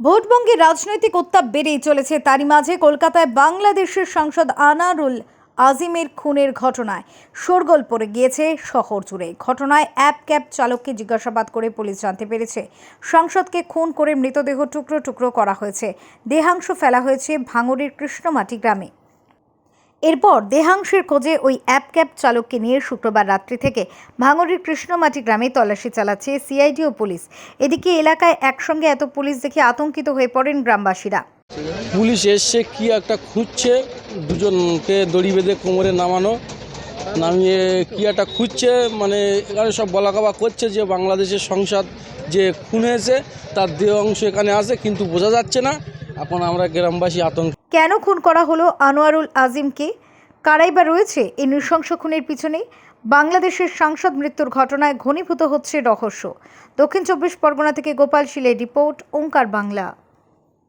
ভোটবঙ্গে রাজনৈতিক উত্তাপ বেড়েই চলেছে। তারই মাঝে কলকাতায় বাংলাদেশের সাংসদ আনারুল আজিমের খুনের ঘটনায় শোরগোল পড়ে গিয়েছে শহর জুড়ে। ঘটনায় অ্যাপ ক্যাব চালককে জিজ্ঞাসাবাদ করে পুলিশ জানতে পেরেছে, সাংসদকে খুন করে মৃতদেহ টুকরো টুকরো করা হয়েছে। দেহাংশ ফেলা হয়েছে ভাঙড়ের কৃষ্ণমাটি গ্রামে। এরপর দেহাংশের খোঁজে ওই অ্যাপ ক্যাব চালককে নিয়ে শুক্রবার রাত্রি থেকে ভাঙড়ের কৃষ্ণমাটি গ্রামে তল্লাশি চালাচ্ছে সিআইডি ও পুলিশ। এদিকে এলাকায় একসঙ্গে এত পুলিশ দেখে আতঙ্কিত হয়ে পড়েন গ্রামবাসীরা। পুলিশ এসছে কি একটা খুঁজছে, দুজনকে দড়ি বেঁধে কোমরে নামানো, নামিয়ে কি একটা খুঁজছে মানে এখানে সব বলাকাবা করছে যে বাংলাদেশের সংসদ যে খুন হয়েছে, তার দেহ অংশ এখানে আছে, কিন্তু বোঝা যাচ্ছে না। এখন আমরা গ্রামবাসী আতঙ্ক কেন খুন করা হলো আনোয়ারুল আজিমকে? কারাই বা রয়েছে এই নৃশংস খুনের পিছনে। বাংলাদেশের সাংসদ মৃত্যুর ঘটনায় ঘনীভূত হচ্ছে রহস্য। দক্ষিণ চব্বিশ পরগনা থেকে গোপাল শিলের রিপোর্ট, ওঙ্কার বাংলা।